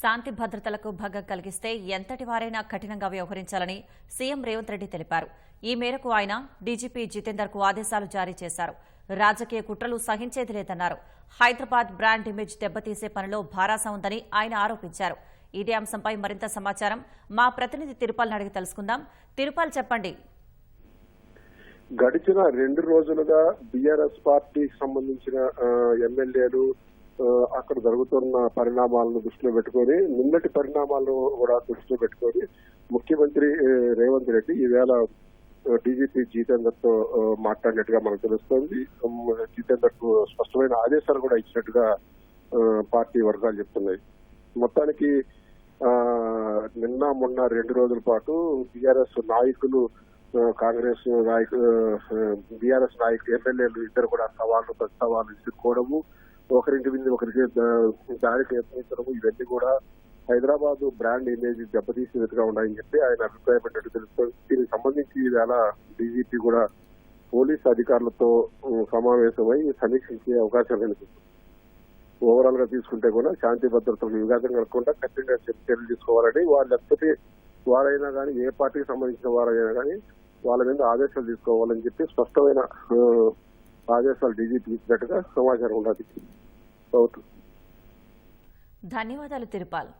శాంతి భద్రతలకు భంగం కలిగిస్తే ఎంతటి వారైనా కఠినంగా వ్యవహరించాలని సీఎం రేవంత్ రెడ్డి తెలిపారు. ఈ మేరకు ఆయన డీజీపీ జితేందర్కు ఆదేశాలు జారీ చేశారు. రాజకీయ కుట్రలు సహించేది లేదన్నారు. హైదరాబాద్ బ్రాండ్ ఇమేజ్ దెబ్బతీసే పనిలో భారాస ఉందని ఆయన ఆరోపించారు. ఇదే అంశంపై మరింత సమాచారం మా ప్రతినిధి తిరుపాల్ అడిగి తెలుసుకుందాం. తిరుపాల్ చెప్పండి. గడిచిన రెండు రోజులుగా బీఆర్ఎస్ పార్టీకి సంబంధించిన ఎమ్మెల్యేలు అక్కడ జరుగుతున్న పరిణామాలను దృష్టిలో పెట్టుకొని నిన్నటి పరిణామాలను కూడా దృష్టిలో పెట్టుకొని ముఖ్యమంత్రి రేవంత్ రెడ్డి ఈవేళ డీజీపీ జితేందర్తో మాట్లాడినట్టుగా మనకు తెలుస్తోంది. జితేందర్కు స్పష్టమైన ఆదేశాలు కూడా ఇచ్చినట్టుగా పార్టీ వర్గాలు చెప్తున్నాయి. మొత్తానికి ఆ నిన్న మొన్న రెండు రోజుల పాటు బీఆర్ఎస్ నాయకులు కాంగ్రెస్ నాయకులు బీఆర్ఎస్ నాయకులు ఎమ్మెల్యేలు ఇద్దరు కూడా సవాళ్ళు ప్రతి సవాళ్ళు విసురుకోవడము ఒకరింటి మీద ఒకరికి దా- ప్రయత్నించడం ఇవన్నీ కూడా హైదరాబాద్ బ్రాండ్ ఇమేజ్ దెబ్బతీసేట్టుగా ఉన్నాయని చెప్పి ఆయన అభిప్రాయపడినట్టు తెలుస్తుంది దీనికి సంబంధించి ఈవేళ డీజీపీ కూడా పోలీస్ అధికారులతో సమావేశమై సమీక్షించే అవకాశం కనిపిస్తుంది ఓవరాల్గా తీసుకుంటే కూడా శాంతి భద్రతలు విఘాతం కలగకుండా కఠినంగా చర్యలు తీసుకోవాలని వాళ్ళు లేకపోతే వారైనా కానీ ఏ పార్టీకి సంబంధించిన వారైనా కానీ వాళ్ళ మీద ఆదేశాలు తీసుకోవాలని చెప్పి స్పష్టమైన ఆదేశాలు డీజీపీ ఇచ్చినట్టుగా సమాచారం ఉన్నది ధన్యవాదాలు తిరుపాల్.